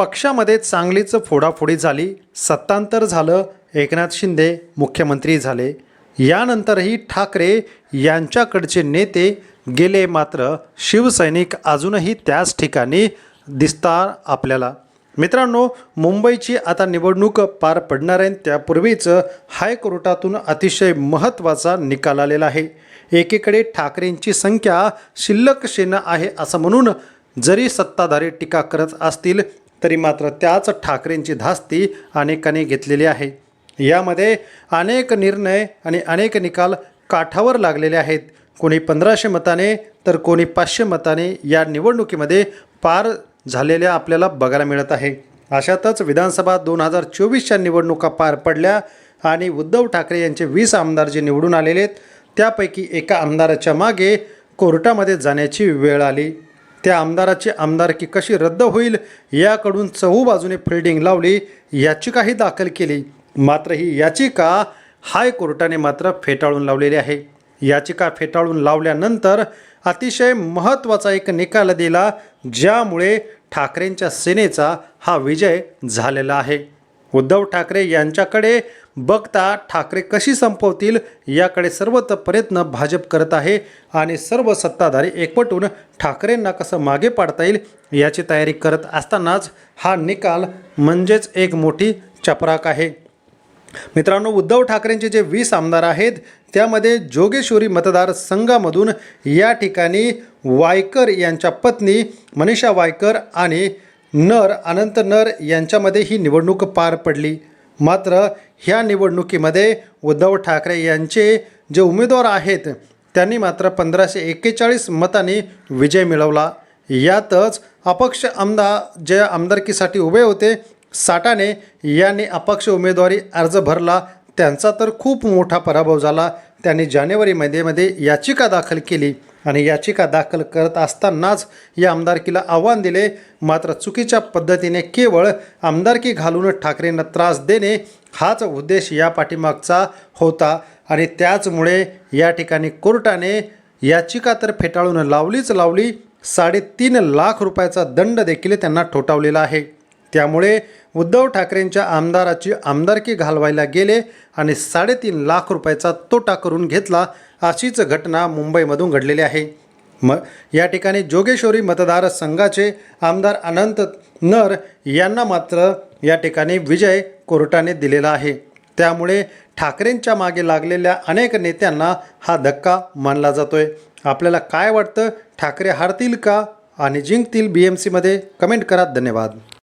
पक्षामध्ये चांगलीच फोडाफोडी झाली सत्तांतर झालं एकनाथ शिंदे मुख्यमंत्री झाले. यानंतरही ठाकरे यांच्याकडचे नेते गेले मात्र शिवसैनिक अजूनही त्याच ठिकाणी दिसतात आपल्याला. मित्रांनो मुंबईची आता निवडणूक पार पडणार आहे. त्यापूर्वीच हायकोर्टातून अतिशय महत्त्वाचा निकाल आलेला आहे. एकीकडे ठाकरेंची संख्या शिल्लक शेनं आहे असं म्हणून जरी सत्ताधारी टीका करत असतील तरी मात्र त्याच ठाकरेंची धास्ती अनेकांनी घेतलेली आहे. यामध्ये अनेक निर्णय आणि अनेक निकाल काठावर लागलेले आहेत. कोणी पंधराशे मताने तर कोणी पाचशे मताने या निवडणुकीमध्ये पार झालेल्या आपल्याला बघायला मिळत आहे. अशातच विधानसभा दोन हजार चोवीसच्या निवडणुका पार पडल्या आणि उद्धव ठाकरे यांचे वीस आमदार जे निवडून आलेले आहेत त्यापैकी एका आमदाराच्या मागे कोर्टामध्ये जाण्याची वेळ आली. त्या आमदाराची आमदारकी कशी रद्द होईल याकडून चहू बाजूने फिल्डिंग लावली याचिकाही दाखल केली. मात्र ही याचिका हायकोर्टाने मात्र फेटाळून लावलेली आहे. याचिका फेटाळून लावल्यानंतर अतिशय महत्त्वाचा एक निकाल दिला ज्यामुळे ठाकरेंच्या सेनेचा हा विजय झालेला आहे. उद्धव ठाकरे यांच्याकडे बघता ठाकरे कशी संपवतील याकडे सर्वत्र प्रयत्न भाजप करत आहे आणि सर्व सत्ताधारी एकवटून ठाकरेंना कसं मागे पाडता येईल याची तयारी करत असतानाच हा निकाल म्हणजेच एक मोठी चपराक आहे. मित्रांनो उद्धव ठाकरेंचे जे वीस आमदार आहेत त्यामध्ये जोगेश्वरी मतदारसंघामधून या ठिकाणी वायकर यांच्या पत्नी मनीषा वायकर आणि नर अनंत नर यांच्यामध्ये ही निवडणूक पार पडली. मात्र ह्या निवडणुकीमध्ये उद्धव ठाकरे यांचे जे उमेदवार आहेत त्यांनी मात्र पंधराशे एक्केचाळीस मतांनी विजय मिळवला. यातच अपक्ष आमदार जे आमदारकीसाठी उभे होते साठाने यांनी अपक्ष उमेदवारी अर्ज भरला. त्यांचा तर खूप मोठा पराभव झाला. त्यांनी जानेवारी महिन्यामध्ये याचिका दाखल केली. आणि याचिका दाखल करत असतानाच या आमदारकीला आव्हान दिले. मात्र चुकीच्या पद्धतीने केवळ आमदारकी घालून ठाकरेंना त्रास देणे हाच उद्देश या पाठीमागचा होता. आणि त्याचमुळे या ठिकाणी कोर्टाने याचिका तर फेटाळून लावलीच लावली. साडेतीन लाख रुपयाचा दंड देखील त्यांना ठोठावलेला आहे. त्यामुळे उद्धव ठाकरेंच्या आमदाराची आमदारकी घालवायला गेले आणि साडेतीन लाख रुपयाचा तोटा करून घेतला. अशीच घटना मुंबईमधून घडलेली आहे. म या ठिकाणी जोगेश्वरी मतदारसंघाचे आमदार अनंत नर यांना मात्र या ठिकाणी विजय कोर्टाने दिलेला आहे. त्यामुळे ठाकरेंच्या मागे लागलेल्या अनेक नेत्यांना हा धक्का मानला जातोय. आपल्याला काय वाटतं? ठाकरे हारतील का? आणि जिंकतील बी एम सीमध्ये कमेंट करा. धन्यवाद.